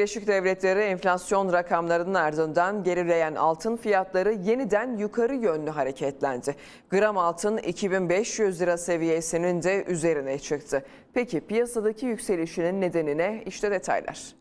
Birleşik Devletleri enflasyon rakamlarının ardından gerileyen altın fiyatları yeniden yukarı yönlü hareketlendi. Gram altın 2500 lira seviyesinin de üzerine çıktı. Peki piyasadaki yükselişinin nedenine işte detaylar.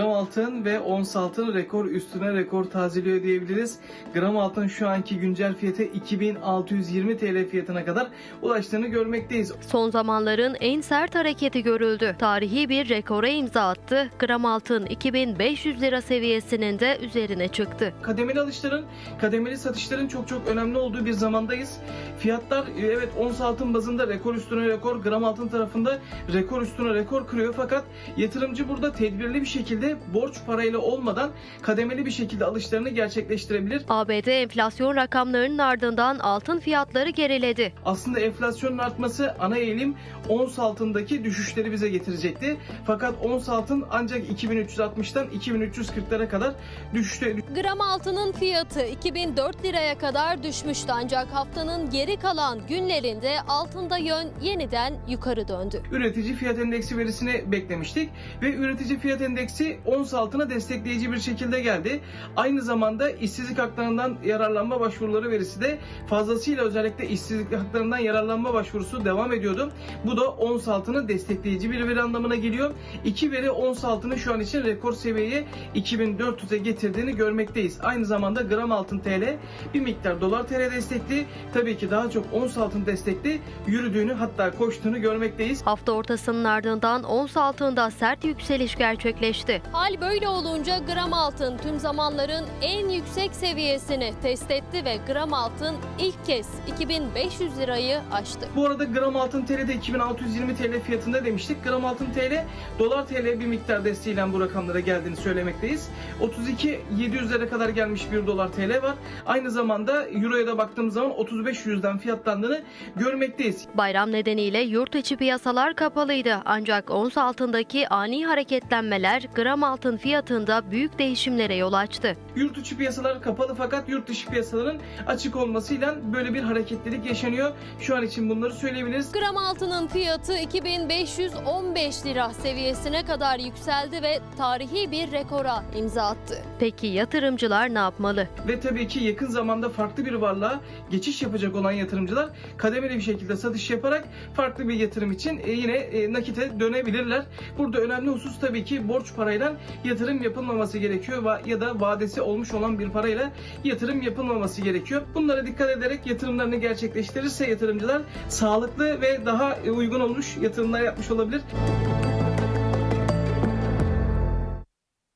Gram altın ve ons altın rekor üstüne rekor tazeliyor diyebiliriz. Gram altın şu anki güncel fiyatı 2620 TL fiyatına kadar ulaştığını görmekteyiz. Son zamanların en sert hareketi görüldü. Tarihi bir rekora imza attı. Gram altın 2500 lira seviyesinin de üzerine çıktı. Kademeli alışların, kademeli satışların çok çok önemli olduğu bir zamandayız. Fiyatlar e, evet ons altın bazında rekor üstüne rekor, gram altın tarafında rekor üstüne rekor kırıyor. Fakat yatırımcı burada tedbirli bir şekilde borç parayla olmadan kademeli bir şekilde alışlarını gerçekleştirebilir. ABD enflasyon rakamlarının ardından altın fiyatları geriledi. Aslında enflasyonun artması ana eğilim ons altındaki düşüşleri bize getirecekti. Fakat ons altın ancak 2360'tan 2340'lara kadar düşüşte. Gram altının fiyatı 2004 liraya kadar düşmüştü ancak haftanın geri kalan günlerinde altında yön yeniden yukarı döndü. Üretici fiyat endeksi verisini beklemiştik ve üretici fiyat endeksi ons altına destekleyici bir şekilde geldi. Aynı zamanda işsizlik haklarından yararlanma başvuruları verisi de fazlasıyla özellikle işsizlik haklarından yararlanma başvurusu devam ediyordu. Bu da ons altını destekleyici bir veri anlamına geliyor. İki veri ons altını şu an için rekor seviyeye 2400'e getirdiğini görmekteyiz. Aynı zamanda gram altın TL bir miktar dolar TL destekli tabii ki daha çok ons altın destekli yürüdüğünü hatta koştuğunu görmekteyiz. Hafta ortasının ardından ons altında sert yükseliş gerçekleşti. Hal böyle olunca gram altın tüm zamanların en yüksek seviyesini test etti ve gram altın ilk kez 2500 lirayı aştı. Bu arada gram altın TL de 2620 TL fiyatında demiştik. Gram altın TL dolar TL bir miktar desteğiyle bu rakamlara geldiğini söylemekteyiz. 32 700'lere kadar gelmiş bir dolar TL var. Aynı zamanda euroya da baktığımız zaman 35 yüzden fiyatlandığını görmekteyiz. Bayram nedeniyle yurt içi piyasalar kapalıydı ancak ons altındaki ani hareketlenmeler gram altın fiyatında büyük değişimlere yol açtı. Yurt içi piyasalar kapalı fakat yurt dışı piyasaların açık olmasıyla böyle bir hareketlilik yaşanıyor. Şu an için bunları söyleyebiliriz. Gram altının fiyatı 2515 lira seviyesine kadar yükseldi ve tarihi bir rekora imza attı. Peki yatırımcılar ne yapmalı? Ve tabii ki yakın zamanda farklı bir varlığa geçiş yapacak olan yatırımcılar kademeli bir şekilde satış yaparak farklı bir yatırım için e, yine e, nakite dönebilirler. Burada önemli husus tabii ki borç parayla yatırım yapılmaması gerekiyor ya da vadesi olmuş olan bir parayla yatırım yapılmaması gerekiyor. Bunlara dikkat ederek yatırımlarını gerçekleştirirse yatırımcılar sağlıklı ve daha e, uygun olmuş yatırımlar yapmış olabilir.